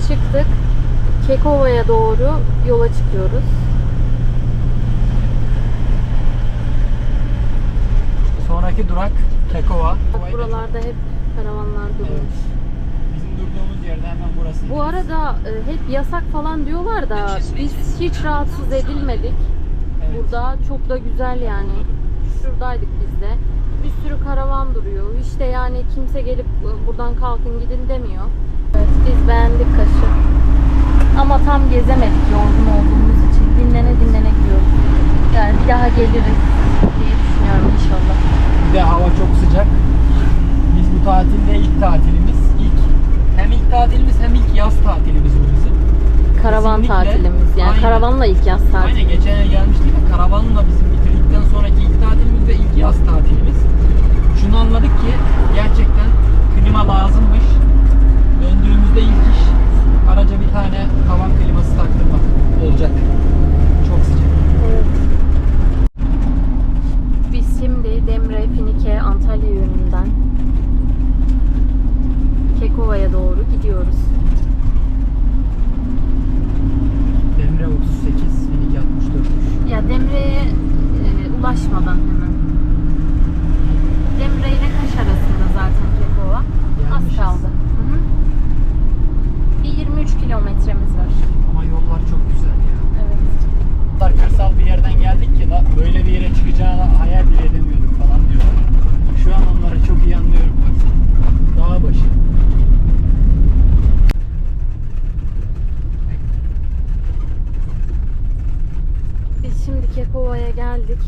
çıktık. Kekova'ya doğru yola çıkıyoruz. Sonraki durak Kekova. Bak buralarda hep karavanlar duruyor. Evet. Bizim durduğumuz yerde hemen burası. Bu arada e, hep yasak falan diyorlar da biz hiç rahatsız edilmedik. Evet. Burada çok da güzel yani. Şuradaydık biz de. Bir sürü karavan duruyor. İşte yani kimse gelip e, buradan kalkın gidin demiyor. Biz beğendik Kaş'ı. Ama tam gezemedik yorgun olduğumuz için. Dinlene dinlene gidiyoruz. Yani bir daha geliriz diye düşünüyorum inşallah. Bir de hava çok sıcak. Biz bu tatilde ilk tatilimiz. ilk hem ilk tatilimiz hem ilk yaz tatilimiz bu bizim. Karavan Kesinlikle. tatilimiz yani. Aynen. Karavanla ilk yaz tatili. Aynen geçen ay gelmiştik de karavanla bizim bitirdikten sonraki ilk tatilimiz ve ilk yaz tatilimiz. Şunu anladık ki gerçekten klima lazımmış. Döndüğümüzde ilk iş araca bir tane tavan kliması taktırmak olacak. Çok sıcak. Biz şimdi Demre, Finike, Antalya yönünden Kekova'ya doğru gidiyoruz. Demre 38, Minik 64'müş. Ya Demre'ye e, ulaşmadan hemen. Demre ile Kaş arasında zaten Kekova. Az Gelmişiz. kaldı. Hı hı. Bir 23 kilometremiz var. Ama yollar çok güzel ya. Evet. O kadar kırsal bir yerden geldik ki la böyle bir yere çıkacağını hayal bile edemiyorduk falan diyorlar. Şu an onları çok iyi anlıyorum baksana. Dağ başı. Biz şimdi Kekova'ya geldik.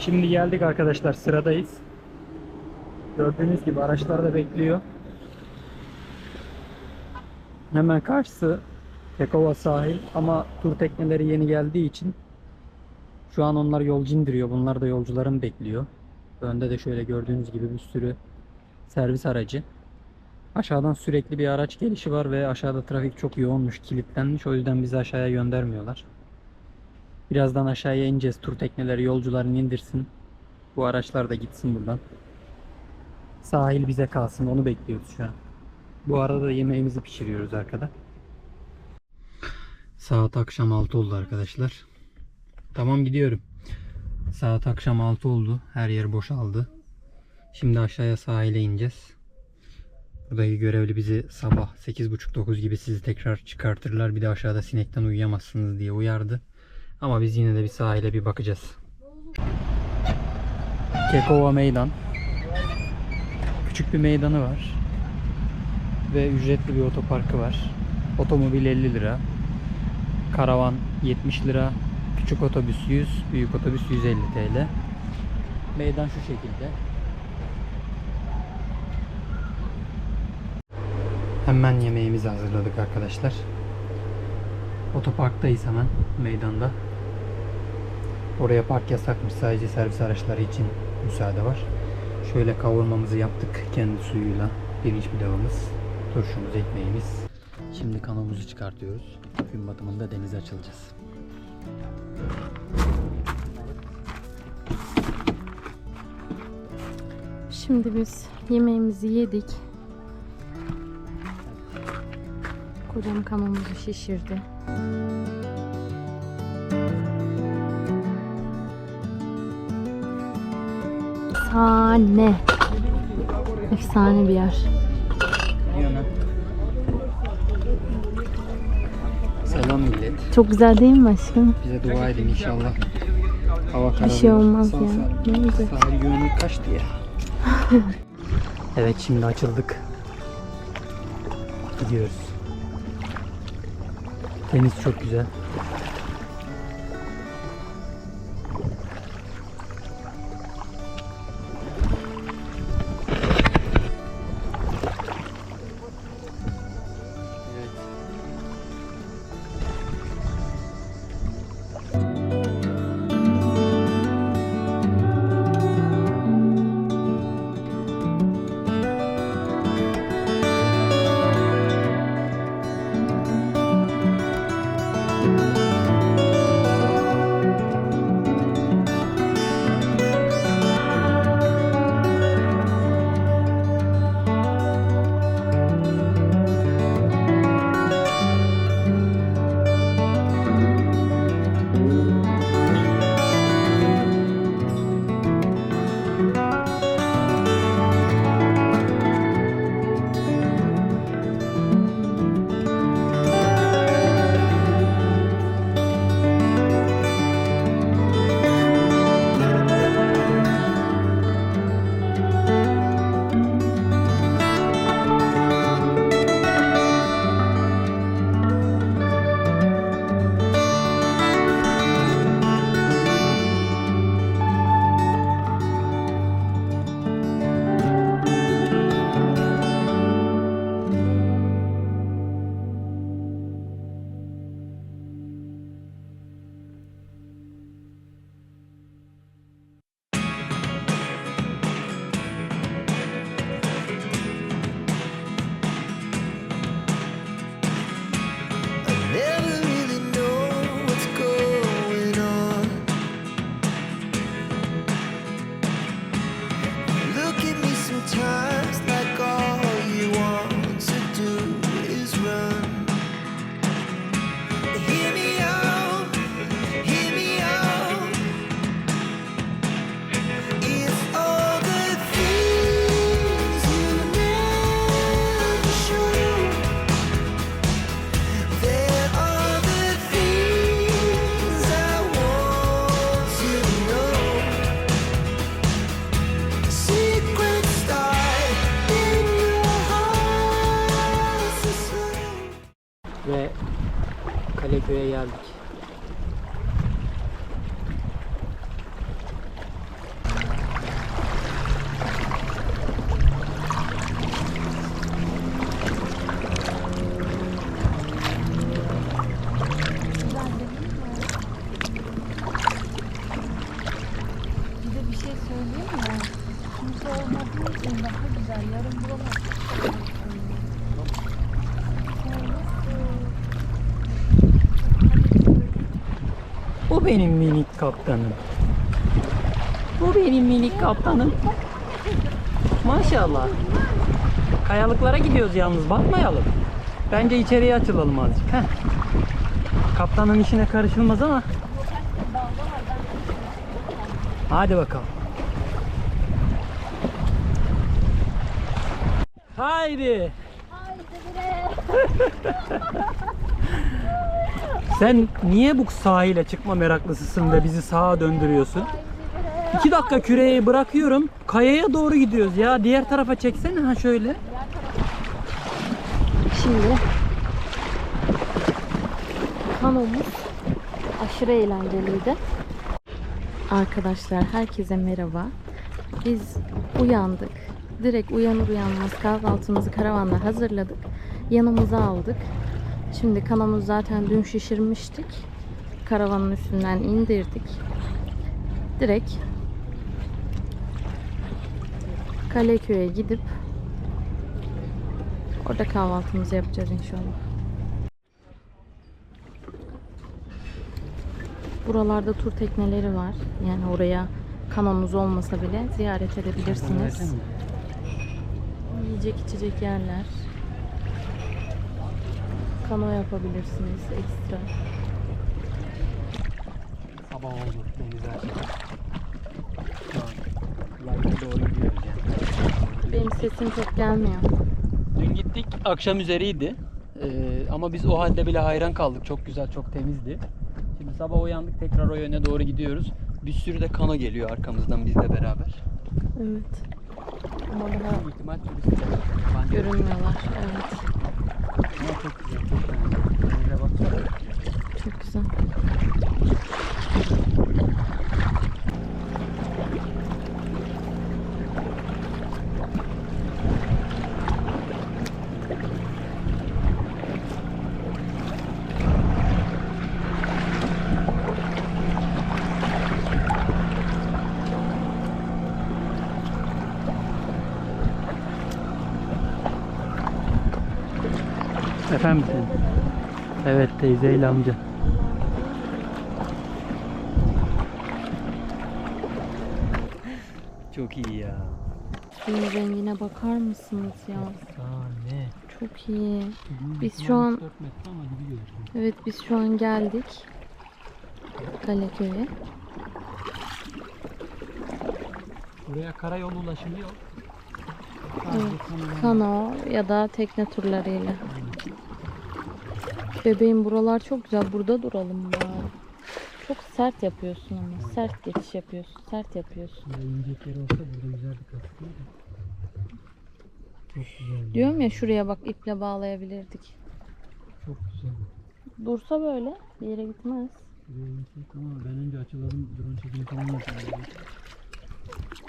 Şimdi geldik arkadaşlar sıradayız. Gördüğünüz gibi araçlar da bekliyor. Hemen karşısı Kekova sahil ama tur tekneleri yeni geldiği için şu an onlar yolcu indiriyor. Bunlar da yolcuların bekliyor. Önde de şöyle gördüğünüz gibi bir sürü servis aracı. Aşağıdan sürekli bir araç gelişi var ve aşağıda trafik çok yoğunmuş, kilitlenmiş. O yüzden bizi aşağıya göndermiyorlar. Birazdan aşağıya ineceğiz. Tur tekneleri yolcularını indirsin. Bu araçlar da gitsin buradan. Sahil bize kalsın. Onu bekliyoruz şu an. Bu arada da yemeğimizi pişiriyoruz arkada. Saat akşam 6 oldu arkadaşlar. Tamam gidiyorum. Saat akşam 6 oldu. Her yer boşaldı. Şimdi aşağıya sahile ineceğiz. Buradaki görevli bizi sabah 8.30-9 gibi sizi tekrar çıkartırlar. Bir de aşağıda sinekten uyuyamazsınız diye uyardı. Ama biz yine de bir sahile bir bakacağız. Kekova Meydan. Küçük bir meydanı var. Ve ücretli bir otoparkı var. Otomobil 50 lira. Karavan 70 lira. Küçük otobüs 100, büyük otobüs 150 TL. Meydan şu şekilde. Hemen yemeğimizi hazırladık arkadaşlar. Otoparktayız hemen meydanda. Oraya park yasakmış sadece servis araçları için müsaade var. Şöyle kavurmamızı yaptık kendi suyuyla. Pirinç pilavımız, turşumuz, ekmeğimiz. Şimdi kanomuzu çıkartıyoruz. Gün batımında denize açılacağız. Şimdi biz yemeğimizi yedik. Kocam kanomuzu şişirdi. Efsane. Efsane bir yer. Selam millet. Çok güzel değil mi aşkım? Bize dua edin inşallah. Hava Bir kararıyor. şey olmaz ya. Ne olacak? Sahil güvenlik kaçtı ya. evet şimdi açıldık. Gidiyoruz. Deniz çok güzel. İçin daha güzel. Yarın buralar Bu benim minik kaptanım. Bu benim minik kaptanım. Maşallah. Kayalıklara gidiyoruz yalnız bakmayalım. Bence içeriye açılalım azıcık. Heh. Kaptanın işine karışılmaz ama. Hadi bakalım. Haydi. Sen niye bu sahile çıkma meraklısısın ve bizi sağa döndürüyorsun? İki dakika küreği bırakıyorum. Kayaya doğru gidiyoruz ya. Diğer tarafa çeksene ha şöyle. Şimdi kanomuz aşırı eğlenceliydi. Arkadaşlar herkese merhaba. Biz uyandık. Direkt uyanır uyanmaz kahvaltımızı karavanda hazırladık. Yanımıza aldık. Şimdi kanomuzu zaten dün şişirmiştik. Karavanın üstünden indirdik. Direkt Kaleköy'e gidip Orada kahvaltımızı yapacağız inşallah. Buralarda tur tekneleri var. Yani oraya kanonunuz olmasa bile ziyaret edebilirsiniz. Yiyecek içecek yerler. Kano yapabilirsiniz ekstra. Sabah oldu. Deniz açıldı. Şu an Light'a doğru gidiyoruz yani. Benim sesim çok gelmiyor. Dün gittik akşam üzeriydi. Ee, ama biz o halde bile hayran kaldık. Çok güzel, çok temizdi. Şimdi sabah uyandık tekrar o yöne doğru gidiyoruz. Bir sürü de kano geliyor arkamızdan bizle beraber. Evet. Büyük ihtimal turistler. Bence görünmüyorlar. Evet. Ama çok güzel, çok güzel. Denize baksana. Çok güzel. Efendim sen? Evet teyzeyle amca. Çok iyi ya. Suyun rengine bakar mısınız ya? Aa ne? Çok iyi. Biz şu an- 4 metre ama dibi gözüküyor. Evet biz şu an geldik. Kaleköy'e. Buraya karayolu ulaşımı yok. Evet, Kano ya da tekne turlarıyla. Bebeğim buralar çok güzel. Burada duralım bari. Çok sert yapıyorsun ama. Sert geçiş yapıyorsun. Sert yapıyorsun. Yer olsa burada güzel bir aslında da. Çok güzel. Diyorum ya şuraya bak iple bağlayabilirdik. Çok güzel. Dursa böyle bir yere gitmez. Ama ben önce açılalım. Drone çekimi falan yapalım.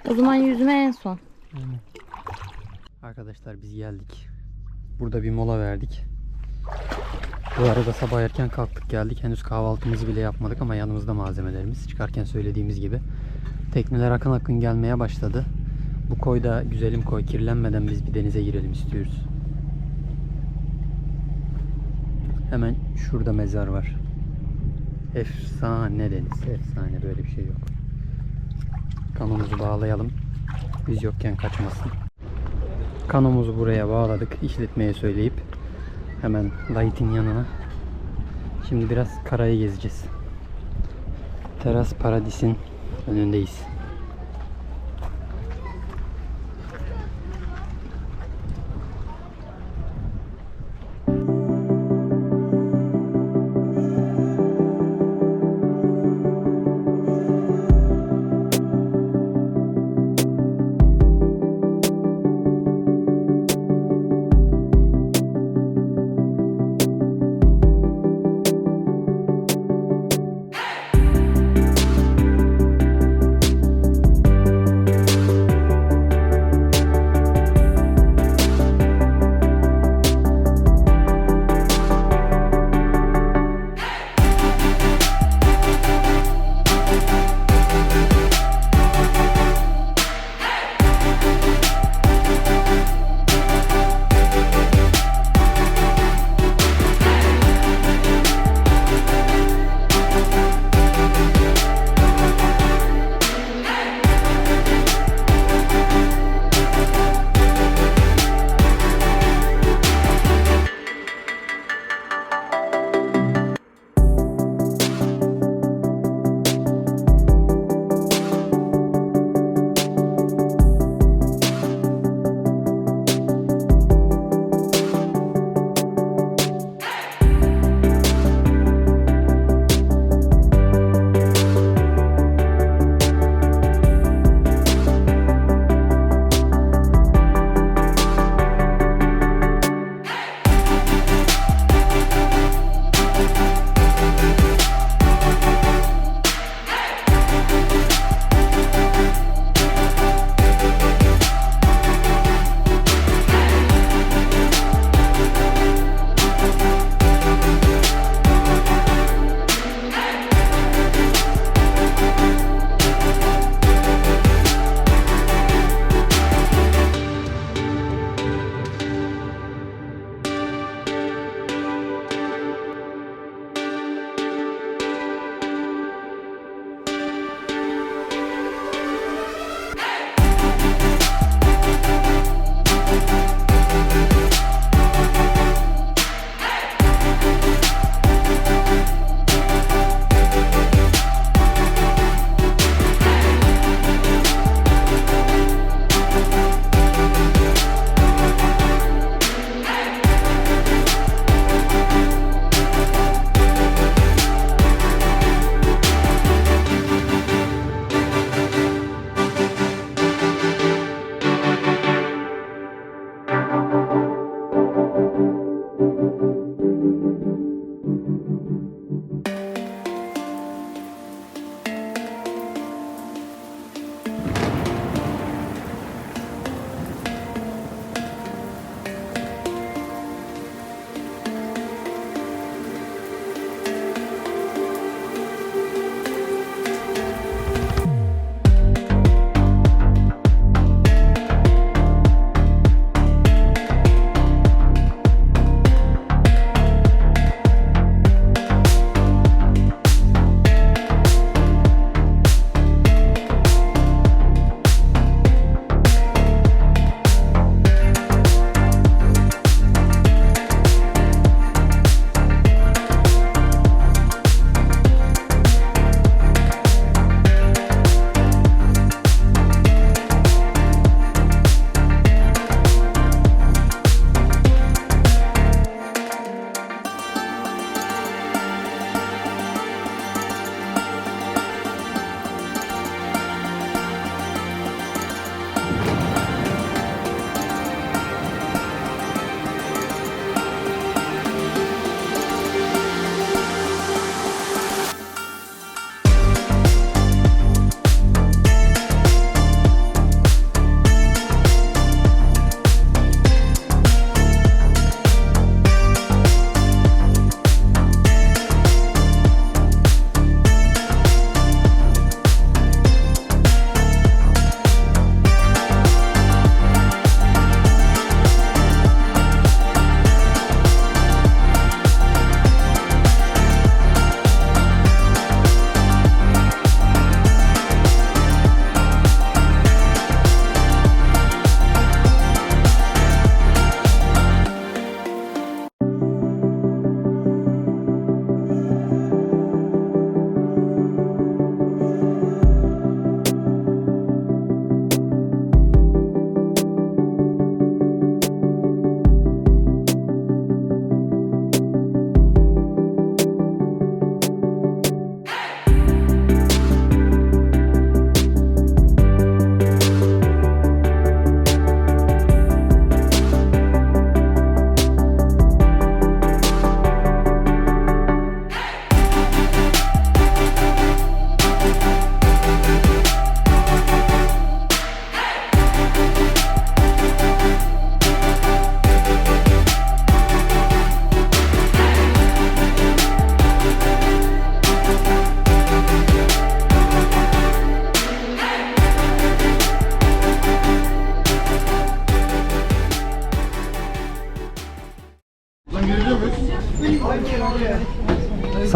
O zaman yüzme en son. Aynen. Arkadaşlar biz geldik. Burada bir mola verdik. Bu arada sabah erken kalktık geldik. Henüz kahvaltımızı bile yapmadık ama yanımızda malzemelerimiz. Çıkarken söylediğimiz gibi. Tekneler akın akın gelmeye başladı. Bu koy da güzelim koy. Kirlenmeden biz bir denize girelim istiyoruz. Hemen şurada mezar var. Efsane deniz. Efsane böyle bir şey yok. Kanomuzu bağlayalım. Biz yokken kaçmasın. Kanomuzu buraya bağladık. işletmeye söyleyip hemen Light'in yanına. Şimdi biraz karayı gezeceğiz. Teras Paradis'in önündeyiz.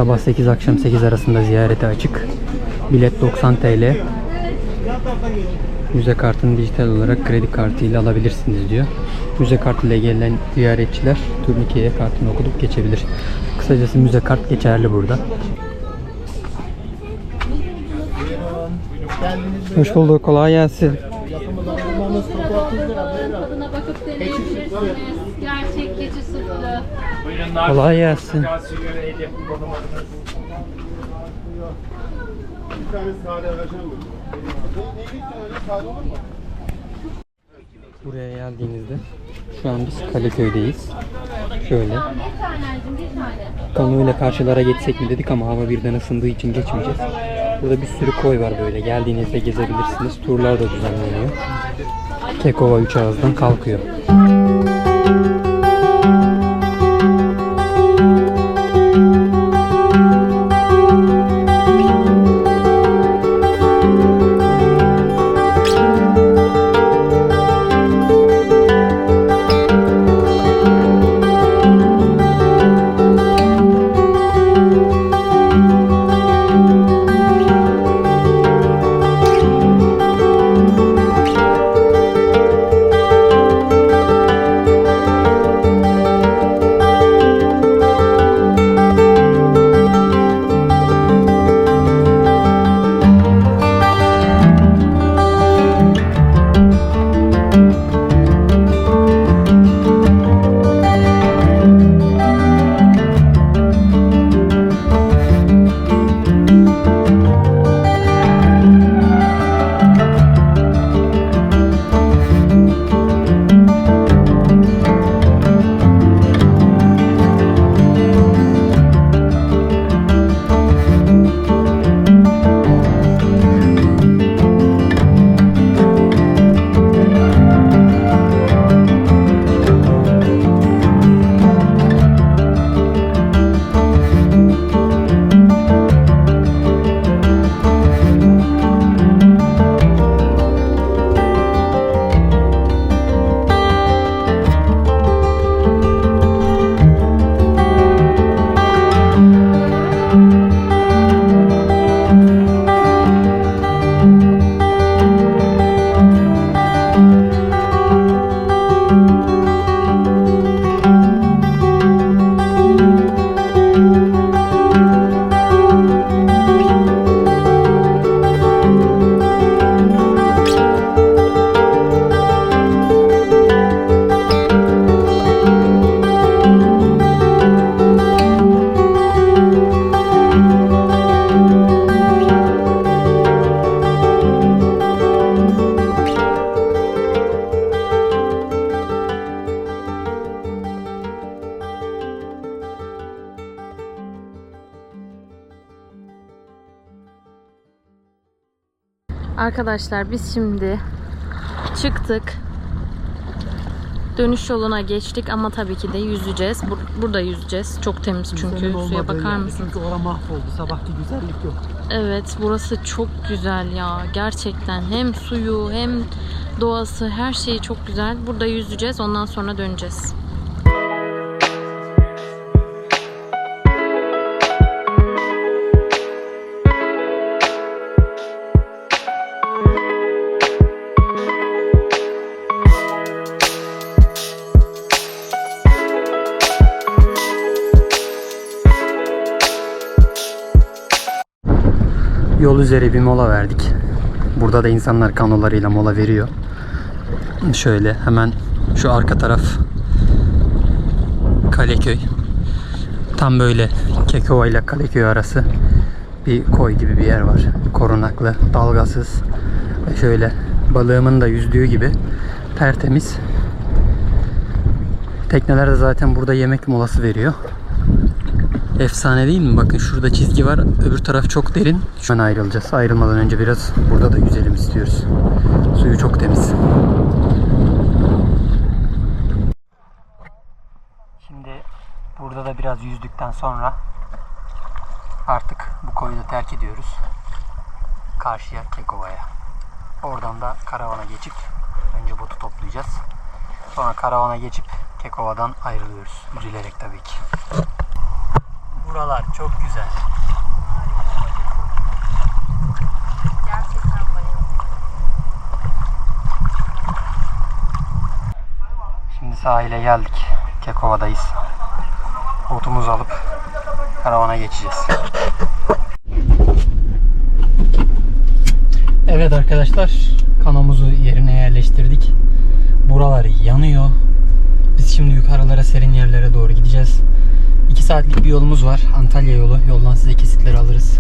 Sabah 8 akşam 8 arasında ziyarete açık. Bilet 90 TL. Müze kartını dijital olarak kredi kartı ile alabilirsiniz diyor. Müze kartı ile gelen ziyaretçiler turnikeye kartını okutup geçebilir. Kısacası müze kart geçerli burada. Hoş bulduk. Kolay gelsin. Tadına bakıp deneyebilirsiniz. Gerçek keçi sütlü. Kolay gelsin. Bir tane sade alacağım mı? Ne istiyorsun öyle sade olur mu? Buraya geldiğinizde şu an biz Kaleköy'deyiz. Şöyle. Konuyla karşılara geçsek mi dedik ama hava birden ısındığı için geçmeyeceğiz. Burada bir sürü koy var böyle. Geldiğinizde gezebilirsiniz. Turlar da düzenleniyor. Kekova 3 ağızdan kalkıyor. Arkadaşlar biz şimdi çıktık. Dönüş yoluna geçtik ama tabii ki de yüzeceğiz. Bur- burada yüzeceğiz. Çok temiz çünkü suya bakar mısınız? Çünkü orada mahvoldu. Sabahki güzellik yok. Evet burası çok güzel ya gerçekten hem suyu hem doğası her şeyi çok güzel. Burada yüzeceğiz ondan sonra döneceğiz. Yol üzeri bir mola verdik. Burada da insanlar kanolarıyla mola veriyor. Şöyle hemen şu arka taraf Kaleköy. Tam böyle Kekova ile Kaleköy arası bir koy gibi bir yer var. Korunaklı, dalgasız şöyle balığımın da yüzdüğü gibi tertemiz. Tekneler de zaten burada yemek molası veriyor. Efsane değil mi? Bakın şurada çizgi var. Öbür taraf çok derin. Şu an ayrılacağız. Ayrılmadan önce biraz burada da yüzelim istiyoruz. Suyu çok temiz. Şimdi burada da biraz yüzdükten sonra artık bu koyu da terk ediyoruz. Karşıya Kekova'ya. Oradan da karavana geçip önce botu toplayacağız. Sonra karavana geçip Kekova'dan ayrılıyoruz. Üzülerek tabii ki. Buralar çok güzel. Şimdi sahile geldik. Kekova'dayız. Botumuzu alıp karavana geçeceğiz. Evet arkadaşlar kanomuzu yerine yerleştirdik. Buralar yanıyor. Biz şimdi yukarılara serin yerlere doğru gideceğiz. 2 saatlik bir yolumuz var. Antalya yolu. Yoldan size kesitleri alırız.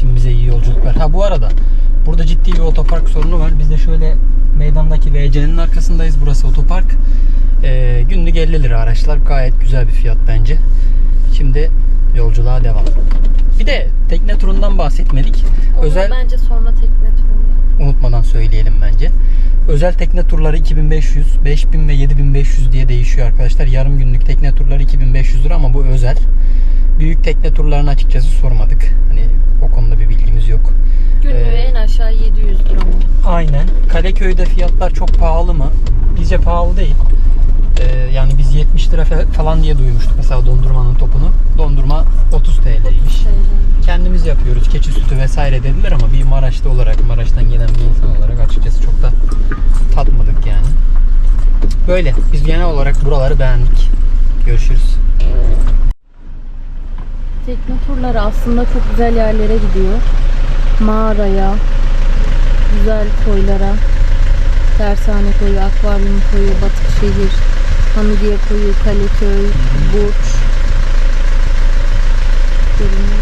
Şimdi bize iyi yolculuklar. Ha bu arada burada ciddi bir otopark sorunu var. Biz de şöyle meydandaki VC'nin arkasındayız. Burası otopark. Ee, günlük 50 lira araçlar. Gayet güzel bir fiyat bence. Şimdi yolculuğa devam. Bir de tekne turundan bahsetmedik. Onu Özel bence sonra tekne. Unutmadan söyleyelim bence. Özel tekne turları 2500, 5000 ve 7500 diye değişiyor arkadaşlar. Yarım günlük tekne turları 2500 lira ama bu özel. Büyük tekne turlarını açıkçası sormadık. Hani o konuda bir bilgimiz yok. Günlüğü Ee, en aşağı 700 lira mı? Aynen. Kaleköy'de fiyatlar çok pahalı mı? Bizce pahalı değil. Ee, yani biz 70 lira falan diye duymuştuk mesela dondurmanın topunu. Dondurma 30 TL'ymiş. Kendimiz yapıyoruz. Keçi sütü vesaire dediler ama bir Maraşlı olarak, Maraş'tan gelen bir insan olarak açıkçası çok da tatmadık yani. Böyle. Biz genel olarak buraları beğendik. Görüşürüz. Tekne turları aslında çok güzel yerlere gidiyor. Mağaraya, güzel koylara, Tersane koyu, Akvaryum koyu, Batıkşehir, Hamidiye koyu, Kaleköy, Burç. Görünüyor.